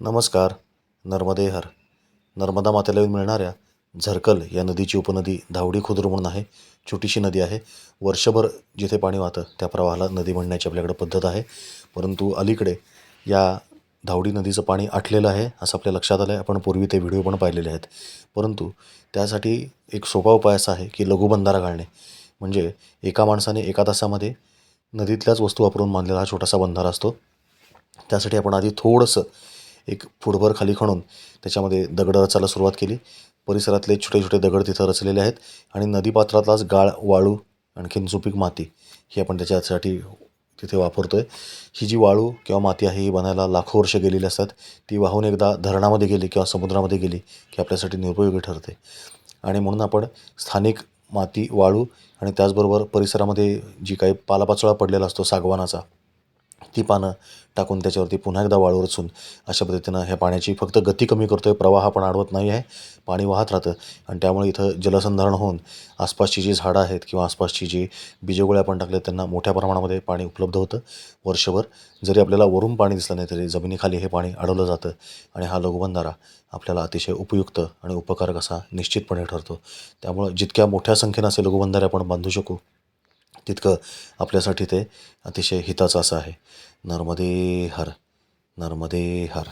नमस्कार नर्मदेहर नर्मदा मातेला येऊन मिळणाऱ्या झरकल या नदीची उपनदी धावडी खुद्र म्हणून आहे. छोटीशी नदी आहे. वर्षभर जिथे पाणी वाहतं त्या प्रवाहाला नदी म्हणण्याची आपल्याकडे पद्धत आहे. परंतु अलीकडे या धावडी नदीचं पाणी आटलेलं आहे असं आपल्या लक्षात आलं आहे आपण पूर्वी ते व्हिडिओ पण पाहिलेले आहेत. परंतु त्यासाठी एक सोपा उपाय असा आहे की लघुबंधारा घालणे. म्हणजे एका माणसाने एका तासामध्ये नदीतल्याच वस्तू वापरून बांधलेला हा छोटासा बंधारा असतो. त्यासाठी आपण आधी थोडंसं एक फुटभर खाली खणून त्याच्यामध्ये दगड रचायला सुरुवात केली. परिसरातले छोटे छोटे दगड तिथं रचलेले आहेत आणि नदीपात्रातलाच गाळ वाळू आणखीन सुपीक माती ही आपण त्याच्यासाठी तिथे वापरतो आहे ही जी वाळू किंवा माती आहे ही बनायला लाखो वर्ष गेलेली असतात. ती वाहून एकदा धरणामध्ये गेली किंवा समुद्रामध्ये गेली की आपल्यासाठी निरुपयोगी ठरते. आणि म्हणून आपण स्थानिक माती वाळू आणि त्याचबरोबर परिसरामध्ये जी काही पालापाचोळा पडलेला असतो सागवानाचा ती पानं टाकून त्याच्यावरती पुन्हा एकदा वाळू रचून अशा पद्धतीनं ह्या पाण्याची फक्त गती कमी करतो आहे प्रवाह पण अडवत नाही आहे पाणी वाहत राहतं. आणि त्यामुळे इथं जलसंधारण होऊन आसपासची जी झाडं आहेत किंवा आसपासची जी बीजगोळ्या आपण टाकल्या त्यांना मोठ्या प्रमाणामध्ये पाणी उपलब्ध होतं. वर्षभर जरी आपल्याला वरून पाणी दिसलं नाही तरी जमिनीखाली हे पाणी अडवलं जातं आणि हा लघुबंधारा आपल्याला अतिशय उपयुक्त आणि उपकारक असा निश्चितपणे ठरतो. त्यामुळं जितक्या मोठ्या संख्येनं असे लघुबंधारे आपण बांधू शकू तितकं आपल्यासाठी ते अतिशय हिताचं असं आहे. नर्मदे हर नर्मदे हर.